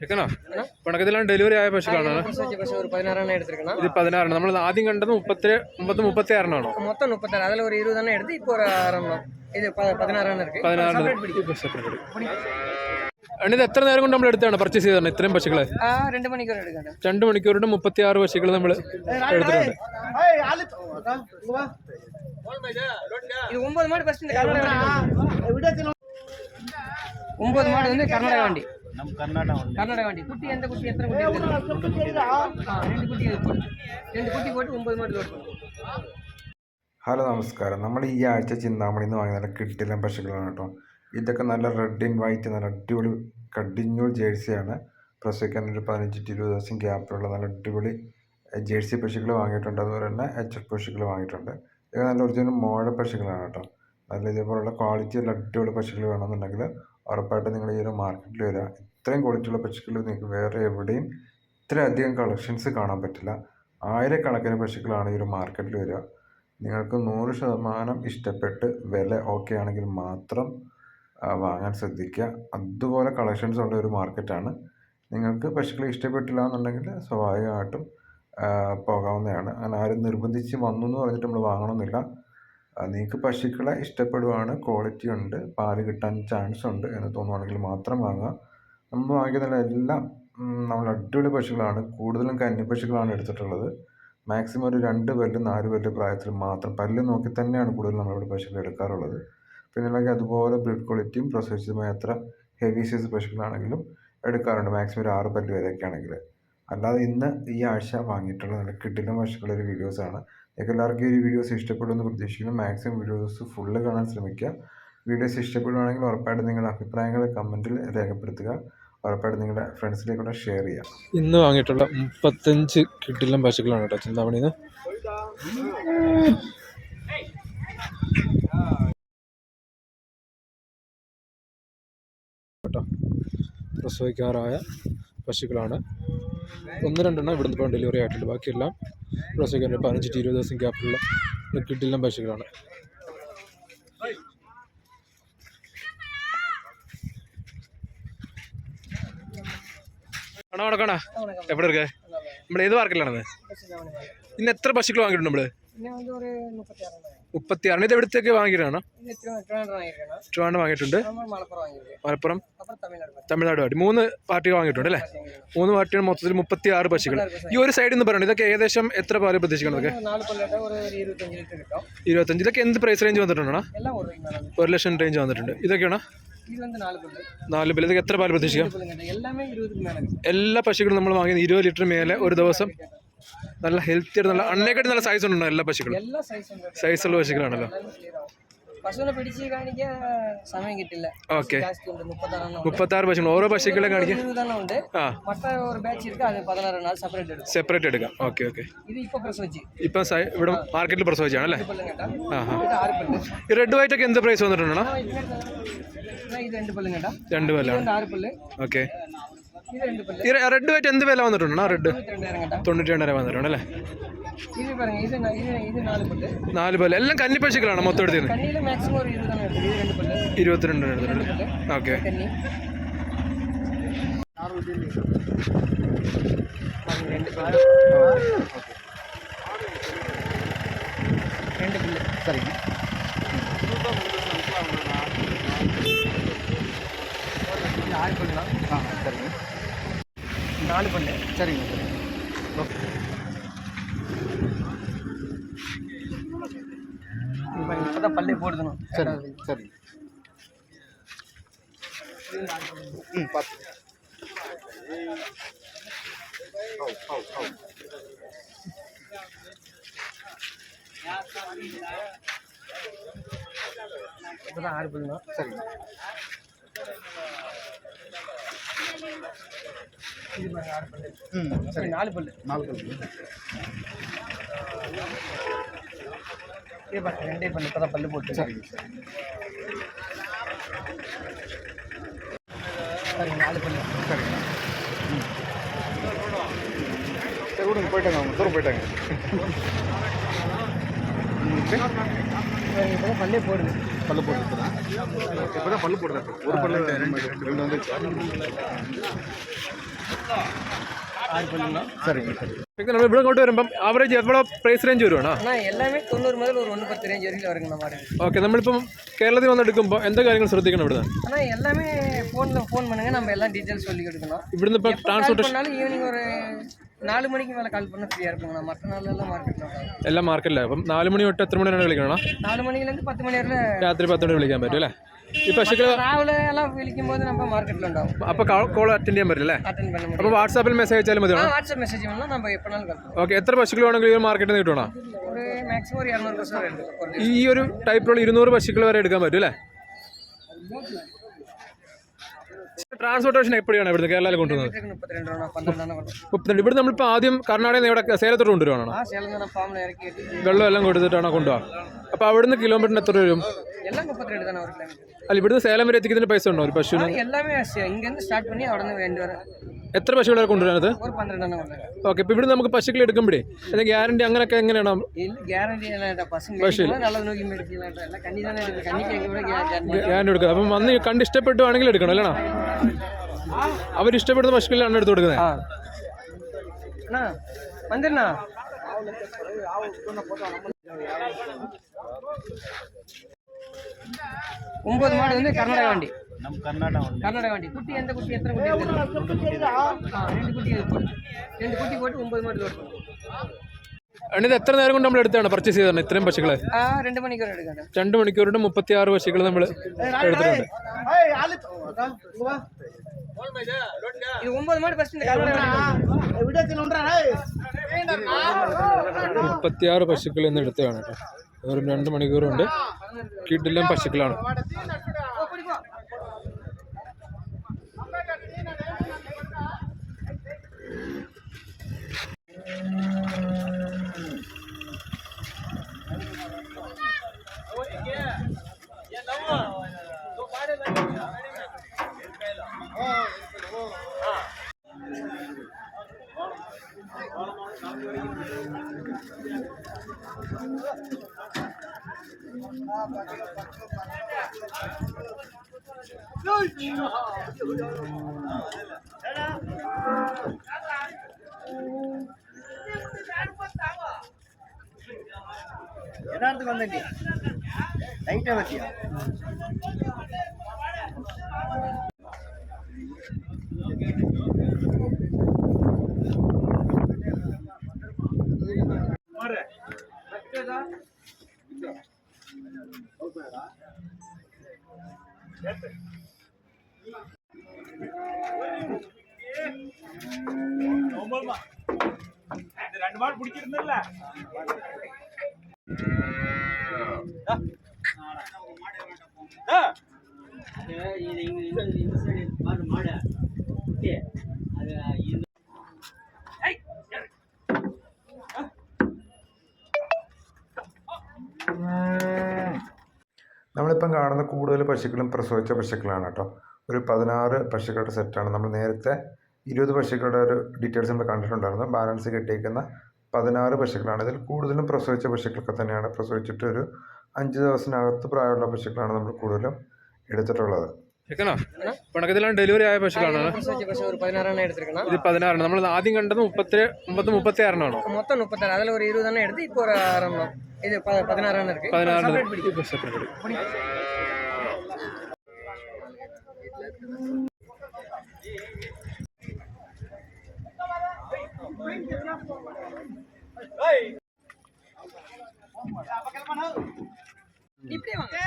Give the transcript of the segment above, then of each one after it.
ഓക്കെണോ ഉണക്ക് ഇതിലാണ് ഡെലിവറി ആയ പശുക്കളാണ് ஒரு பதினாறாயிரம் எடுத்திருக்கலாம் ഇത് പതിനാറാണ് നമ്മൾ ആദ്യം കണ്ടത് മുപ്പത്തി മുപ്പത്തി മുപ്പത്തി ആറിനാണോ மொத்தம் முப்பத்தாறு அதில் ஒரு இருபது அண்ணா எடுத்து இப்போ ஒரு ஆறாம் இது ப- பதினாறு அண்ணா இருக்கு പതിനാറിന് separate പിടിക്കും. അണ്ണിത് എത്ര നേരം കൊണ്ട് നമ്മൾ എടുത്താണ് പർച്ചേസ് ചെയ്തതാണ് ഇത്രയും പശുക്കളെ ஆ, ரெண்டு மணிக்கு ஒரு எடுக்காங்க രണ്ട് മണിക്കൂറിന് മുപ്പത്തി ആറ് പശുക്കൾ നമ്മൾ എടുത്തിട്ടുണ്ട് இது ஒன்பது மாடு ஃபர்ஸ்ட் இந்த கர்நாடகா வண்டி. ஒன்பது மாடு வந்து கர்நாடகா வண்டி நம்ம கர்நாடகா வண்டி கர்நாடகா வண்டி குட்டி எந்த குட்டி எத்தனை குட்டி ரெண்டு குட்டி ரெண்டு குட்டி போட்டு ஒன்பது ഹലോ നമസ്കാരം. നമ്മൾ ഈ ആഴ്ച ചിന്താമണി എന്ന് വാങ്ങിയ നല്ല കിട്ടിലൻ പശുക്കളാണ് കേട്ടോ. ഇതൊക്കെ നല്ല റെഡ് ആൻഡ് വൈറ്റ് നല്ല അടിപൊളി കടിഞ്ഞൂൽ ജേഴ്സിയാണ് പ്രസവിക്കാൻ ഒരു പതിനഞ്ചിട്ട് ഇരുപത് ദിവസം ഗ്യാപ്പിലുള്ള നല്ല അടിപൊളി ജേഴ്സി പശുക്കൾ വാങ്ങിയിട്ടുണ്ട്. അതുപോലെ തന്നെ എച്ച് പശുക്കൾ വാങ്ങിയിട്ടുണ്ട്. ഇതൊക്കെ നല്ല ഒറിജിനൽ മോഴ പശുക്കളാണ് കേട്ടോ. നല്ല ഇതേപോലുള്ള ക്വാളിറ്റി ഉള്ള അടിപൊളി പശുക്കൾ വേണമെന്നുണ്ടെങ്കിൽ ഉറപ്പായിട്ടും നിങ്ങൾ ഈ ഒരു മാർക്കറ്റിൽ വരിക ഇത്രയും ക്വാളിറ്റിയുള്ള പശുക്കൾ നിങ്ങൾക്ക് വേറെ എവിടെയും ഇത്രയധികം കളക്ഷൻസ് കാണാൻ പറ്റില്ല. ആയിരക്കണക്കിന് പശുക്കളാണ് ഈ ഒരു മാർക്കറ്റിൽ വരിക. നിങ്ങൾക്ക് നൂറ് ശതമാനം ഇഷ്ടപ്പെട്ട് വില ഓക്കെ ആണെങ്കിൽ മാത്രം വാങ്ങാൻ ശ്രദ്ധിക്കുക. അതുപോലെ കളക്ഷൻസ് ഉള്ള ഒരു മാർക്കറ്റാണ് നിങ്ങൾക്ക് പശുക്കളെ ഇഷ്ടപ്പെട്ടില്ല എന്നുണ്ടെങ്കിൽ സ്വാഭാവികമായിട്ടും പോകാവുന്നതാണ്. അങ്ങനെ ആരും നിർബന്ധിച്ച് വന്നു എന്ന് പറഞ്ഞിട്ട് നമ്മൾ വാങ്ങണമെന്നില്ല നിങ്ങൾക്ക് പശുക്കളെ ഇഷ്ടപ്പെടുവാണ് ക്വാളിറ്റി ഉണ്ട് പാൽ കിട്ടാൻ ചാൻസ് ഉണ്ട് എന്ന് തോന്നുവാണെങ്കിൽ മാത്രം വാങ്ങുക. നമ്മൾ വാങ്ങിക്കുന്ന എല്ലാം നമ്മൾ അടിപൊളി പശുക്കളാണ്. കൂടുതലും കന്നി പശുക്കളാണ് എടുത്തിട്ടുള്ളത്. മാക്സിമം ഒരു രണ്ട് പല്ല് നാല് പല്ല് പ്രായത്തിൽ മാത്രം. പല്ല് നോക്കി തന്നെയാണ് കൂടുതൽ നമ്മളിവിടെ പശുക്കൾ എടുക്കാറുള്ളത്. പിന്നെ ഉണ്ടെങ്കിൽ അതുപോലെ ബ്രീഡ് ക്വാളിറ്റിയും പ്രസവിച്ചതുമായ എത്ര ഹെവി സൈസ് പശുക്കളാണെങ്കിലും എടുക്കാറുണ്ട്. മാക്സിമം ഒരു ആറ് പല്ല് വരെയൊക്കെ ആണെങ്കിൽ. അല്ലാതെ ഇന്ന് ഈ ആഴ്ച വാങ്ങിയിട്ടുള്ള നല്ല കിടിലം പശുക്കളുടെ വീഡിയോസാണ് നിങ്ങൾക്ക് എല്ലാവർക്കും ഈ വീഡിയോസ് ഇഷ്ടപ്പെടുമെന്ന് പ്രതീക്ഷിക്കുന്നു. മാക്സിമം വീഡിയോസ് ഫുള്ള് കാണാൻ ശ്രമിക്കുക. വീഡിയോസ് ഇഷ്ടപ്പെടുവാണെങ്കിൽ ഉറപ്പായിട്ടും നിങ്ങളുടെ അഭിപ്രായങ്ങൾ കമന്റിൽ രേഖപ്പെടുത്തുക. ഉറപ്പായിട്ടും നിങ്ങളുടെ ഫ്രണ്ട്സിലേക്കൂടെ ഷെയർ ചെയ്യാം. ഇന്ന് വാങ്ങിയിട്ടുള്ള മുപ്പത്തഞ്ച് കിട്ടിലും പശുക്കളാണ് കേട്ടോ ചിന്താമണിന്ന്. കേട്ടോ. പ്രസവിക്കാറായ പശുക്കളാണ്. ഒന്ന് രണ്ടെണ്ണം ഇവിടുന്ന് ഇപ്പോൾ ഡെലിവറി ആയിട്ടുണ്ട്. ബാക്കിയെല്ലാം പ്രസവിക്കാൻ പതിനഞ്ചിട്ട് ഇരുപത് ദിവസം ഗ്യാപ്പിലുള്ള കിട്ടില്ല പശുക്കളാണ്. வணக்கம் வணக்கம்ண்ணா എവിടെ இருக்கு നമ്മൾ ഏത് பார்க்கலானது இன்னும் എത്ര പശുക്കൾ വാങ്ങിയിട്ടുണ്ട് നമ്മൾ? മുപ്പത്തിയാറ് ഇത് എവിടത്തേക്ക് വാങ്ങിയിട്ടാണോ ട്രിവാൻഡ് വാങ്ങിയിട്ടുണ്ട്. മലപ്പുറം? തമിഴ്നാട് പാർട്ടി മൂന്ന് പാർട്ടികൾ വാങ്ങിയിട്ടുണ്ട് അല്ലേ? മൂന്ന് പാർട്ടികൾ മൊത്തത്തിൽ മുപ്പത്തി ആറ് പശുക്കൾ ഈ ഒരു സൈഡിൽ നിന്ന് പറയുന്നത് ഇതൊക്കെ ഏകദേശം എത്ര പാൽ പ്രതീക്ഷിക്കണതൊക്കെ ഇരുപത്തഞ്ച്. ഇതൊക്കെ എന്ത് പ്രൈസ് റേഞ്ച് വന്നിട്ടുണ്ടോ ഒരു ലക്ഷം റേഞ്ച് വന്നിട്ടുണ്ട്. ഇതൊക്കെയാണോ? നാല് ബില്ല് ഇതൊക്കെ എത്ര പാൽ പ്രതീക്ഷിക്കാം? എല്ലാ പശുക്കളും നമ്മൾ വാങ്ങിയത് ഇരുപത് ലിറ്റർ മേലെ ഒരു ദിവസം നല്ല ഹെൽത്തി ആയിട്ട് നല്ല അണ്ണേക്കായിട്ട് നല്ല സൈസ് ഉണ്ടോ എല്ലാ പശുക്കളും. സൈസുള്ള പശുക്കളാണല്ലോ. പശുവിനെ പിടിച്ച് കാണിക്കാൻ സമയം കിട്ടില്ല. ഓക്കെ. മുപ്പത്താറ് പശു ഓരോ പശുക്കളെ കാണിക്കാൻ ഉണ്ട്. മട്ട ഒരു ബാച്ച് ഇരിക്കും അത് പതിനാറ് നാൾ സെപ്പറേറ്റ് എടുക്കും. സെപ്പറേറ്റ് എടുക്കാം. Okay okay. ഇത് ഇപ്പൊ പ്രസവിച്ച് ഇപ്പൊ ഇവിടെ മാർക്കറ്റിൽ പ്രസവിച്ചാണ് അല്ലേ? ഈ റെഡ് വൈറ്റ് ഒക്കെ എന്ത് പ്രൈസ് വന്നിട്ടുണ്ടോ രണ്ട് പല്ലും രണ്ട് പല്ലാണ്. ആറ് പല്ല് ഓക്കെ. ഇത് രണ്ട് പല്ല് ഈ റെഡ് വൈറ്റ് എന്ത് വില വന്നിട്ടുണ്ടോ റെഡ് ഇരുപത്തി രണ്ടായിരം കേട്ടാ തൊണ്ണൂറ്റി രണ്ടര വന്നിട്ടുണ്ട് അല്ലേ ഇത് பாருங்க ഇത് ന- ഇത് ഇത് നാല് പല്ല് നാല് പല്ല് എല്ലാം കന്നി പശുക്കളാണ് മൊത്തം എടുത്തത് കണ്ണിയിൽ മാക്സിമം ഒരു ഇരുപതെണ്ണം എടുത്തത് ഇത് രണ്ട് പല്ല് ഇരുപത്തിരണ്ട് എടുത്തിട്ടുണ്ട് ഓക്കെ കന്നി രണ്ട് പല്ല് രണ്ട് പല്ല് സറി ஆறு பல்லா ஆ சரிங்க நாலு பல்லு. சரிங்க சரிங்க. இப்போ தான் பல்லே போடுதணும் சரி சரி. ம் பார்த்து இப்போ தான் ஆறு பல்லு சரிங்க. இது பாருங்க ஆறு பல்லு. ம் சரி. நாலு பல்லு. நாலு பல்லு. இது பாருங்க ரெண்டே பல்லு. இப்போ தான் பல்லு போட்டு சரிங்க சரிங்க நாலு பல்லு. சரிங்க சரி விடுங்க போயிட்டாங்க அவங்க. தூரம் போயிட்டாங்க. இப்போ தான் பல்லே போடுது பல்லு போடுது இப்போ தான் பல்லு போடுறது ஒரு பல்லு ரெண்டு வந்துச்சு சரிங்க இப்போ நம்ம ഇവിടെ ഇങ്ങോട്ട് വരുമ്പം ആവറേജ് എവിടെ പ്രൈസ് റേഞ്ച് വരുവാണോ ஆனால் எல்லாமே தொண்ணூறு முதல் ஒரு ஒன்று பத்து ரேஞ்ச் வரைக்கும் வருங்க நம்ம மாடு ഓക്കെ നമ്മളിപ്പം കേരളത്തിൽ വന്നെടുക്കുമ്പോൾ എന്തൊക്കെ കാര്യങ്ങൾ ശ്രദ്ധിക്കണം ഇവിടുന്ന് ஆனால் எல்லாமே ஃபோனில் ஃபோன் பண்ணுங்க நம்ம எல்லாம் டீட்டெயில்ஸ் சொல்லி கொடுக்கணும் ഇവിടുന്ന് ഇപ്പം கால் ട്രാൻസ്പോർട്ടേഷൻ பண்ணாலும் ஈவினிங் ஒரு നാല് മണിക്ക് മേലെ കൽപ്പന ഫ്രീ ആയിരിക്കും മറ്റ മാർക്കറ്റ് എല്ലാം മാർക്കറ്റിലാണ് അപ്പം നാല് മണി തൊട്ട് എത്ര മണി വരെ വിളിക്കണം നാല് മണിയിലേക്ക് പത്ത് മണി വരെ രാത്രി പത്ത് മണി വിളിക്കാൻ പറ്റും അല്ലേ? ഈ രാവിലെ എല്ലാം വിളിക്കുമ്പോൾ അപ്പോൾ ചെയ്യാൻ അപ്പോൾ വാട്സാപ്പിൽ മെസ്സേജ് അയച്ചാലും മതി മെസ്സേജ് നമ്മൾ എത്ര പശുക്കൾ വേണമെങ്കിലും മാർക്കറ്റിൽ നിന്ന് കിട്ടണം ഒരു ഈ ഒരു ടൈപ്പിലുള്ള ഇരുന്നൂറ് പശുക്കൾ വരെ എടുക്കാൻ പറ്റും അല്ലേ? ട്രാൻസ്പോർട്ടേഷൻ എപ്പോഴാണ് ഇവിടുന്ന് കേരളത്തിൽ കൊണ്ടുവന്നത്? മുപ്പത്തിരണ്ട് ഇവിടെ നമ്മളിപ്പോൾ ആദ്യം കർണാടകയിൽ നിന്ന് ഇവിടെ സേലത്തോട്ട് കൊണ്ടുവരുവാണോ? വെള്ളം എല്ലാം കൊടുത്തിട്ടാണോ കൊണ്ടുപോകാം അപ്പോൾ അവിടുന്ന് കിലോമീറ്ററിന് എത്ര വരും? எல்லாம் முப்பத்தி ரெண்டு தானே ஒரு கிலோமீட்டர் അല്ല ഇവിടുന്ന് സേലം വരെ എത്തിക്കുന്നതിന് പൈസ ഉണ്ടോ ഒരു പശുവിന് ஆ, எல்லாமே ச- இங்கேருந்து ஸ்டார்ட் பண்ணி അവിടെ വേണ്ടി വരെ എത്ര പശുക്കളെ കൊണ്ടുവരുന്നത് ഒരു പന്ത്രണ്ടെണ്ണം കൊണ്ടുവരാം ഓക്കെ ഇപ്പോൾ ഇവിടുന്ന് നമുക്ക് പശുക്കൾ എടുക്കുമ്പോഴേ അതിന് ഗ്യാരണ്ടി അങ്ങനെയൊക്കെ എങ്ങനെയാണ് ഇല്ല ഗ്യാരണ്ടി പശു മേടിക്കുമ്പോൾ നല്ലത് നോക്കി മേടിക്കില്ല എല്ലാം കണ്ണി തന്നെ എടുക്കും കണ്ണിക്ക് ഇവിടെ ഗ്യാരണ്ടി ഗ്യാരണ്ടി എടുക്കുക അപ്പം വന്ന് കണ്ട് ഇഷ്ടപ്പെട്ടുവാണെങ്കിൽ എടുക്കണം അല്ലേണോ അവർ ഇഷ്ടപ്പെടുന്ന പശുക്കളിലാണ് എടുത്ത് കൊടുക്കുന്നത് ஆ அண்ணா வந்துருண்ணா ஒன்பது மாடு வந்து கர்நாடகா வண்டி நம்ம கர்நாடகா வண்டி கர்நாடகா வண்டி குட்டி எந்த குட்டி எத்தனை குட்டி ரெண்டு குட்டி ரெண்டு குட்டி போட்டு ஒன்பது மாடு ஓட்டணும் എത്ര നേരം കൊണ്ട് നമ്മൾ എടുത്താണ് പർച്ചേസ് ചെയ്തതാണ് ഇത്രയും പശുക്കളെ രണ്ട് മണിക്കൂർ രണ്ട് മണിക്കൂറിന് മുപ്പത്തി ആറ് പശുക്കൾ നമ്മൾ മുപ്പത്തി ആറ് പശുക്കൾ ഇന്ന് എടുത്തതാണ് കേട്ടോ വെറും രണ്ട് മണിക്കൂറുണ്ട് കിട്ടില്ല പശുക്കളാണ്. என்னத்துக்கு வந்தீங்க லைட்டா வச்சியா Thank you. ரெண்டு மாடு பிடிச்சிருந்தல மாடு மாடு அது നമ്മളിപ്പം കാണുന്ന കൂടുതൽ പശുക്കളും പ്രസവിച്ച പശുക്കളാണ് കേട്ടോ. ഒരു പതിനാറ് പശുക്കളുടെ സെറ്റാണ് നമ്മൾ നേരത്തെ ഇരുപത് പശുക്കളുടെ ഒരു ഡീറ്റെയിൽസ് നമ്മൾ കണ്ടിട്ടുണ്ടായിരുന്നു. ബാലൻസ് കിട്ടിയിരിക്കുന്ന പതിനാറ് പശുക്കളാണ്. ഇതിൽ കൂടുതലും പ്രസവിച്ച പശുക്കളൊക്കെ തന്നെയാണ്. പ്രസവിച്ചിട്ട് ഒരു അഞ്ച് ദിവസത്തിനകത്ത് പ്രായമുള്ള പശുക്കളാണ് നമ്മൾ കൂടുതലും എടുത്തിട്ടുള്ളത്. കേൾക്കണോ പണക്കത്തിലാണ് ഡെലിവറി ആയ പശുക്കളാണ് பசு பசு ஒரு பதினாறு எடுத்துருக்கணும் ഇത് പതിനാറാണ് നമ്മൾ ആദ്യം കണ്ടത് മുപ്പത്തി മുപ്പത്തി മുപ്പത്തി ആറിനാണോ மொத்தம் முப்பத்தாறு அதில் ஒரு இருபது எண்ணம் எடுத்து இப்போ ஒரு ஆரம்பம் இது ப- பதினாறு எண்ணம் இருக்கு പതിനാറിന് Separate பிடிக்கும். இப்படியே வாங்க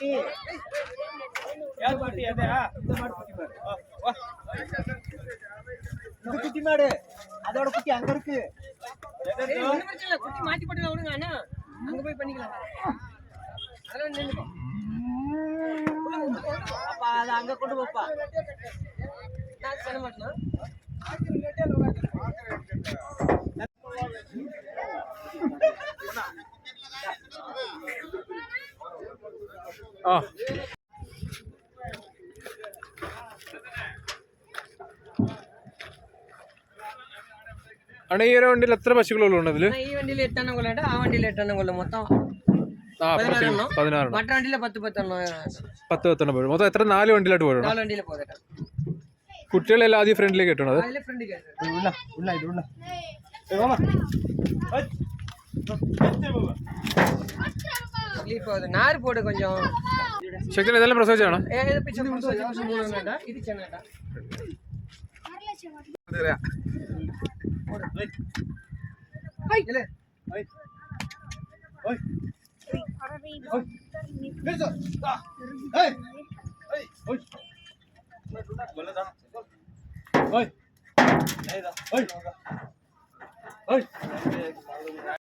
இது குட்டி மாடு. அதோட குட்டி அங்க இருக்கு. குட்டி மாத்தி போட்டுக்கலாம் விடுங்க அண்ணா. அங்க போய் பண்ணிக்கலாம். அதெல்லாம் நின்னுக்கோ. அப்ப அதை அங்க கொண்டு போப்பா. நான் சொல்ல மாட்டேனா? ആ. അണ ഈ ഒരു വണ്ടിയിൽ എത്ര പശുക്കളുണ്ട് അതിൽ ഈ വണ്ടിയിൽ എട്ടെണ്ണം കൊല്ലുണ്ട് ആ വണ്ടിയിൽ എട്ടെണ്ണം കൊല്ലും. മൊത്തം പതിനാറെണ്ണം. മറ്റ വണ്ടിയിൽ പത്ത് പത്തെണ്ണം പത്ത് പത്തെണ്ണം പോയി മൊത്തം എത്ര? നാല് വണ്ടിയിലായിട്ട് പോയിട്ടുണ്ട് നാല് വണ്ടിയിൽ പോകട്ടെ കുട്ടികളെല്ലാം ആദ്യം ഫ്രണ്ടിലേക്ക് കിട്ടണത് അതിലെ లీఫ్ అవుతుంది నారు పోడు కొంచెం శక్తి ఏదైనా ప్రసవించాడా ఇది చిన్న ఓయ్ ఓయ్ ఓయ్